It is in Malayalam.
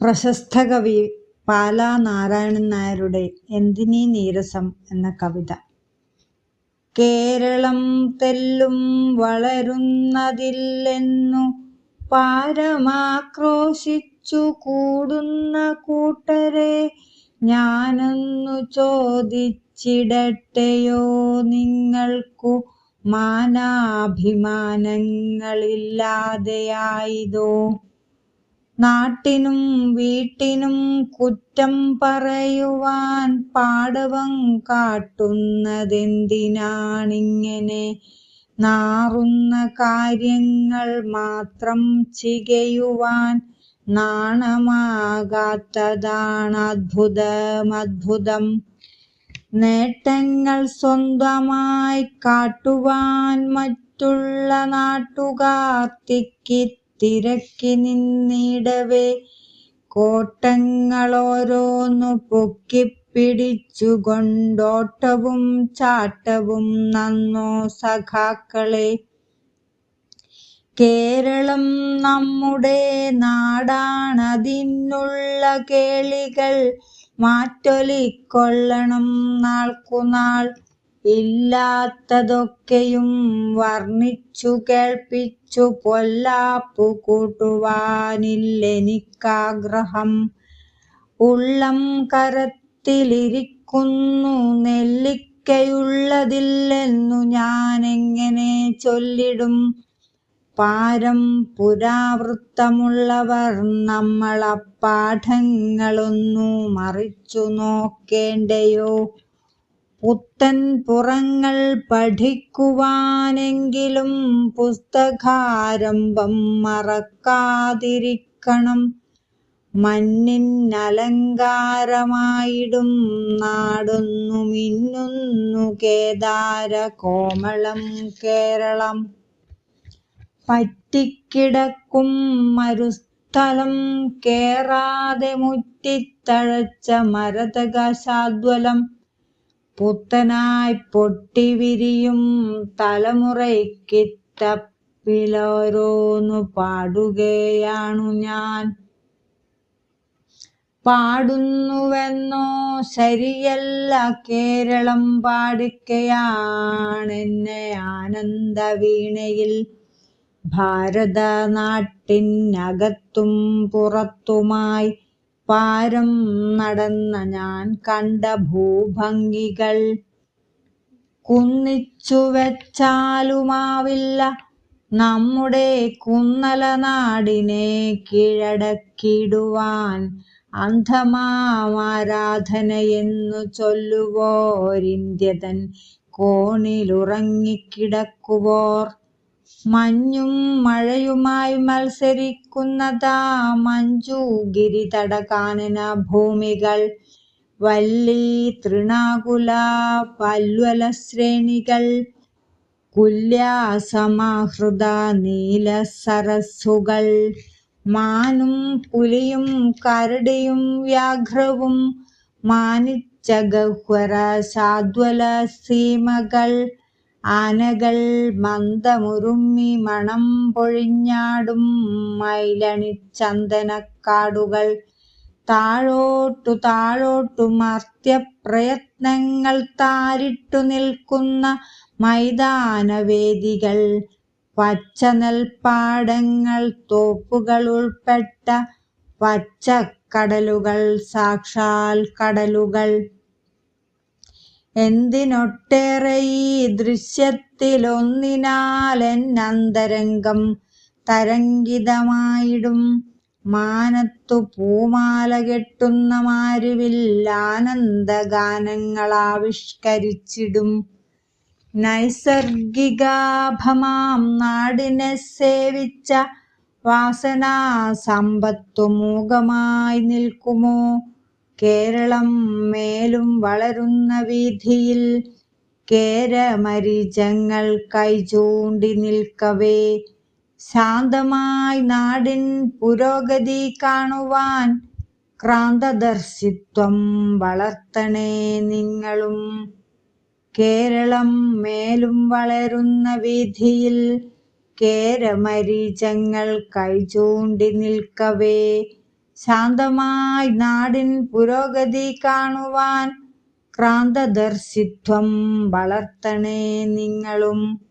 പ്രശസ്ത കവി പാലാ നാരായണൻ നായരുടെ എന്തിനീ നീരസം എന്ന കവിത. കേരളം തെല്ലും വളരുന്നതില്ലെന്നു പാരമാക്രോശിച്ചു കൂടുന്ന കൂട്ടരെ ഞാനൊന്നു ചോദിച്ചിടട്ടെയോ നിങ്ങൾക്കു മാനാഭിമാനങ്ങളില്ലാതെയായതോ? നാട്ടിനും വീട്ടിനും കുറ്റം പറയുവാൻ പാടവം കാട്ടുന്നതെന്തിനാണിങ്ങനെ? നാറുന്ന കാര്യങ്ങൾ മാത്രം ചികയുവാൻ നാണമാകാത്തതാണ് അദ്ഭുതം അദ്ഭുതം നേട്ടങ്ങൾ സ്വന്തമായി കാട്ടുവാൻ മറ്റുള്ള നാട്ടുകാർ തിക്കി തിരക്കി നിന്നിടവേ കോട്ടങ്ങളോരോന്നു പൊക്കിപ്പിടിച്ചുകൊണ്ടോട്ടവും ചാട്ടവും നന്നോ സഖാക്കളെ. കേരളം നമ്മുടെ നാടാണതിനുള്ള കേളികൾ മാറ്റൊലിക്കൊള്ളണം നാൾക്കുനാൾ. ഇല്ലാത്തതൊക്കെയും വർണിച്ചു കേൾപ്പിച്ചു പൊല്ലാപ്പു കൂട്ടുവാനില്ലെനിക്കാഗ്രഹം. ഉള്ളം കരത്തിലിരിക്കുന്നു നെല്ലിക്കയുള്ളതില്ലെന്നു ഞാനെങ്ങനെ ചൊല്ലിടും? പാരം പുരാവൃത്തമുള്ളവർ നമ്മളപ്പാഠങ്ങളൊന്നു മറിച്ചു നോക്കേണ്ടയോ? പുത്തൻ പുറങ്ങൾ പഠിക്കുവാനെങ്കിലും പുസ്തകാരംഭം മറക്കാതിരിക്കണം. മണ്ണിനലങ്കാരമായിടും നാടുന്നു മിന്നുന്നു കേദാര കോമളം കേരളം. പറ്റിക്കിടക്കും മരുസ്ഥലം കേറാതെ മുറ്റിത്തഴച്ച മരതകശാദ്വലം പുത്തനായി പൊട്ടിവിരിയും തലമുറയ്ക്കിത്തപ്പിലോരോന്നു പാടുകയാണു ഞാൻ. പാടുന്നുവെന്നോ ശരിയല്ല കേരളം പാടിക്കയാണെന്നെ ആനന്ദ വീണയിൽ ഭാരതനാട്ടിനകത്തും പുറത്തുമായി പാരം നടന്ന ഞാൻ കണ്ട ഭൂഭംഗികൾ കുന്നിച്ചു വെച്ചാലുമാവില്ല നമ്മുടെ കുന്നല നാടിനെ കീഴടക്കിടുവാൻ അന്ധമാരാധനയെന്നു ചൊല്ലുവോരിന്ത്യതൻ കോണിലുറങ്ങിക്കിടക്കുവോർ. മഞ്ഞും മഴയുമായി മത്സരിക്കുന്നതാ മഞ്ജു ഗിരിതടകാനന ഭൂമികൾ. വല്ലി തൃണാകുല പല്വല ശ്രേണികൾ. കുല്യാസമാഹൃത നീല സരസ്സുകൾ. മാനും പുലിയും കരടിയും വ്യാഘ്രവും മാനിച്ച ഗഹ്വര സാദ്വല സീമകൾ. ആനകൾ മന്ദമുരുമ്മി മണം പൊഴിഞ്ഞാടും മൈലണി ചന്ദനക്കാടുകൾ താഴോട്ടു താഴോട്ടു മർത്യപ്രയത്നങ്ങൾ താരിട്ടു നിൽക്കുന്ന മൈതാനവേദികൾ. പച്ചനെൽപ്പാടങ്ങൾ തോപ്പുകൾ ഉൾപ്പെട്ട പച്ചക്കടലുകൾ സാക്ഷാൽ കടലുകൾ. എന്തിനൊട്ടേറെ ഈ ദൃശ്യത്തിലൊന്നിനാൽ എന്നന്തരംഗം തരംഗിതമായിടും. മാനത്തു പൂമാല കെട്ടുന്ന മാരുവിൽ ആനന്ദഗാനങ്ങളാവിഷ്കരിച്ചിടും. നൈസർഗികാഭമാം നാടിനെ സേവിച്ച വാസനാ സമ്പത്തു മൂകമായി നിൽക്കുമോ? കേരളം മേലും വളരുന്ന വീഥിയിൽ കേരമരിചങ്ങൾ കൈചൂണ്ടി നിൽക്കവേ. ശാന്തമായി നാടിൻ പുരോഗതി കാണുവാൻ ക്രാന്തദർശിത്വം വളർത്തണേ നിങ്ങളും. കേരളം മേലും വളരുന്ന വീഥിയിൽ കേരമരീചങ്ങൾ കൈചൂണ്ടി നിൽക്കവേ. ശാന്തമായി നാടിൻ പുരോഗതി കാണുവാൻ ക്രാന്തദർശിത്വം വളർത്തണേ നിങ്ങളും.